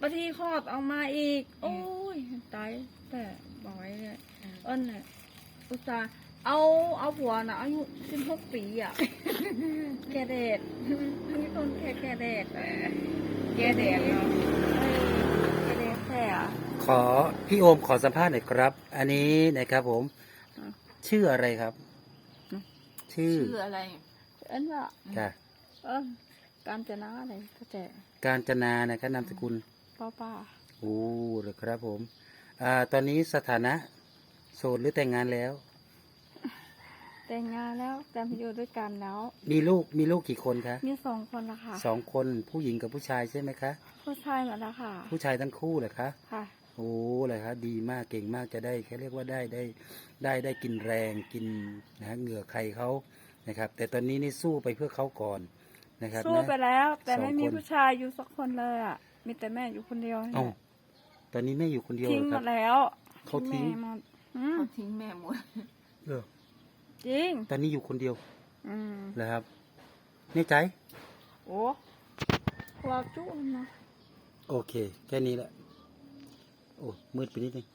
บางทีคลอดออกมาอีก โอ้ยตายแต่บอกไว้เลยเอ้นเนี่ยอุตส่าห์เอาเอาผัวนะอายุสิบหกปีอะ แกเด็ดมีคนแค่แกเด็ดอะแกแดดเนาะเออแกเด็ดแค่อะขอพี่โอมขอสัมภาษณ์หน่อยครับ อันนี้นะครับผมอะชื่ออะไรครับอืมชื่อชื่ออะไรเอ็นว่าค่ะเออการจะนาอะไรก็แต่การจนานะครับนามสกุล ป้าป้าโอ้เลยครับผม อ่า ตอนนี้สถานะ โสดหรือแต่งงานแล้ว แต่งงานแล้วแต่มาอยู่ด้วยกันแล้ว มีลูกมีลูกกี่คนคะมีสองคนละค่ะสองคนผู้หญิงกับผู้ชายใช่ไหมคะ ผู้ชายหมดแล้วค่ะ ผู้ชายทั้งคู่เหรอคะค่ะโอ้เลยครับดีมากเก่งมากจะได้แค่เรียกว่าได้ได้ได้ได้กินแรงกินนะฮะเหงื่อใครเขานะครับ แต่ตอนนี้นี่สู้ไปเพื่อเขาก่อนนะครับสู้นะไปแล้ว แต่ไม่สองมีคนผู้ชายอยู่สักคนเลยอะ มีแต่แม่อยู่คนเดียวนี่เอ้าแหละตอนนี้แม่อยู่คนเดียวทิ้งเหรอหคมรับ ดแล้วเขาทิ้ง แม่หมดอืมเขาทิ้งแม่หมดเออจริง ตอนนี้อยู่คนเดียวอืมเหรอครับแน่ใจ โอ้เราจุ้มนะ โอเค แค่นี้แหละ โอ้ มืดไปนิดนึง